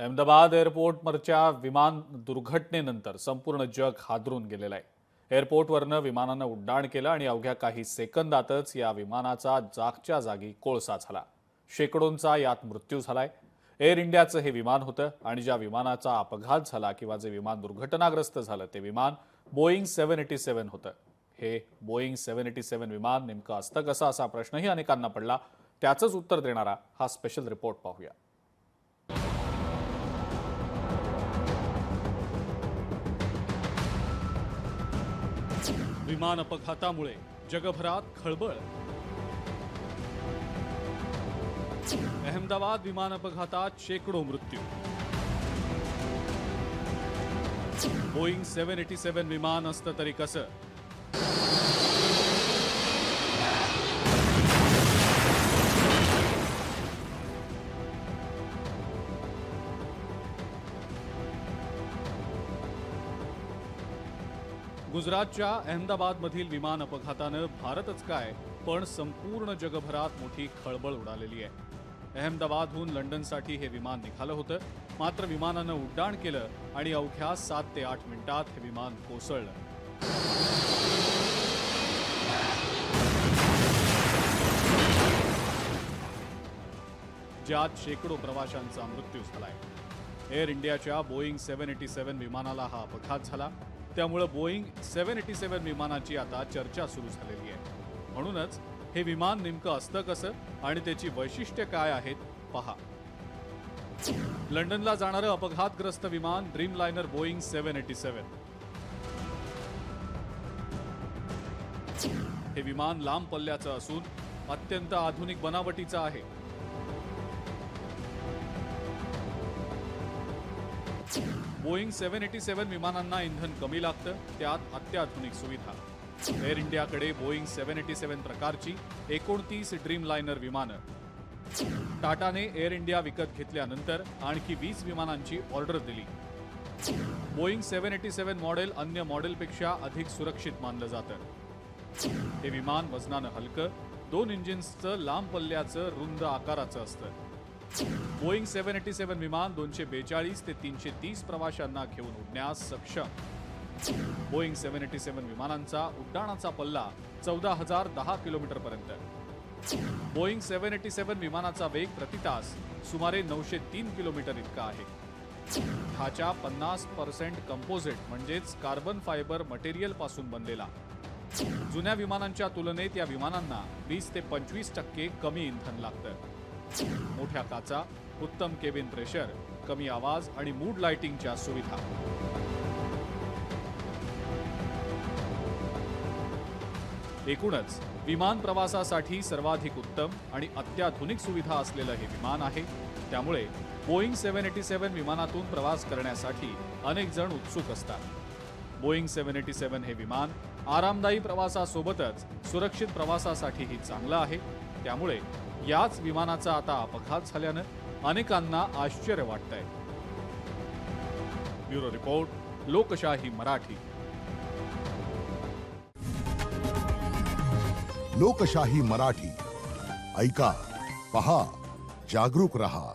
अहमदाबाद एअरपोर्टवरच्या विमान दुर्घटनेनंतर संपूर्ण जग हादरून गेलेलं आहे. एअरपोर्टवरनं विमानानं उड्डाण केलं आणि अवघ्या काही सेकंदातच या विमानाचा जागच्या जागी कोळसा झाला. शेकडोंचा यात मृत्यू झालाय. एअर इंडियाचं हे विमान होतं आणि ज्या विमानाचा अपघात झाला किंवा जे विमान दुर्घटनाग्रस्त झालं ते विमान बोईंग सेव्हन एटी सेव्हन होतं. हे बोईंग सेव्हन एटी सेव्हन विमान नेमकं असतं कसं असा प्रश्नही अनेकांना पडला. त्याचंच उत्तर देणारा हा स्पेशल रिपोर्ट पाहूया. विमान अपघातामुळे जगभरात खळबळ. अहमदाबाद विमान अपघातात शेकडो मृत्यू. बोईंग सेव्हन एटी सेव्हन विमान असतं तरी कसं? गुजरातच्या अहमदाबादमधील विमान अपघातानं भारतच काय पण संपूर्ण जगभरात मोठी खळबळ उडालेली आहे. अहमदाबादहून लंडनसाठी हे विमान निघालं होतं. मात्र विमानानं उड्डाण केलं आणि अवघ्या सात ते आठ मिनिटात हे विमान कोसळलं. ज्यात शेकडो प्रवाशांचा मृत्यू झालाय. एअर इंडियाच्या बोईंग सेव्हन एटी सेव्हन विमानाला हा अपघात झाला. त्यामुळं बोईंग सेव्हन एटी सेव्हन विमानाची आता चर्चा सुरू झालेली आहे. म्हणूनच हे विमान नेमकं असतं कसं आणि त्याची वैशिष्ट्य काय आहेत पहा. लंडनला जाणारं अपघातग्रस्त विमान Dreamliner Boeing seven eighty seven. हे विमान लांब पल्ल्याचं असून अत्यंत आधुनिक बनावटीचं आहे. बोईंग सेव्हन एटी सेव्हन विमानांना इंधन कमी लागतं त्यात अत्याधुनिक सुविधा. एअर इंडियाकडे बोईंग सेव्हन एटी सेव्हन प्रकारची एकोणतीस ड्रीमलायनर विमानं. टाटाने एअर इंडिया विकत घेतल्यानंतर आणखी वीस विमानांची ऑर्डर दिली. Boeing seven eighty seven model अन्य मॉडेलपेक्षा अधिक सुरक्षित मानलं जातं. हे विमान वजनानं हलकं दोन इंजिन्सचं लांब पल्ल्याचं रुंद आकाराचं असतं. बोईंग सेव्हन एटी सेव्हन विमान दोनशे बेचाळीस ते तीनशे तीस प्रवाशांना घेऊन उडण्यास सक्षम. बोईंग सेव्हन एटी सेव्हन विमानांचा उड्डाणाचा पल्ला चौदा हजार दहा किलोमीटर पर्यंत बोईंग सेव्हन एटी सेव्हन विमानाचा वेग प्रतितास सुमारे नऊशे तीन किलोमीटर इतका आहे. ढाचा पन्नास पर्सेंट कंपोजिट म्हणजेच कार्बन फायबर मटेरियलपासून बनलेला. जुन्या विमानांच्या तुलनेत या विमानांना वीस ते पंचवीस टक्के कमी इंधन लागतं. मोठ्या काचा उत्तम केबिन प्रेशर कमी आवाज आणि मूड लाइटिंगच्या सुविधा. एकूणच विमान प्रवासासाठी सर्वाधिक उत्तम आणि अत्याधुनिक सुविधा असलेलं हे विमान आहे. त्यामुळे बोईंग सेव्हन एटी सेव्हन विमानातून प्रवास करण्यासाठी अनेक जण उत्सुक असतात. बोईंग सेव्हन एटी सेव्हन हे विमान आरामदायी प्रवासासोबतच सुरक्षित प्रवासासाठीही चांगलं आहे. त्यामुळे याच विमानाचा आता अपघात झाल्यानं अनेकांना आश्चर्य वाटतंय. ब्युरो रिपोर्ट लोकशाही मराठी. लोकशाही मराठी. ऐका पहा जागरूक रहा.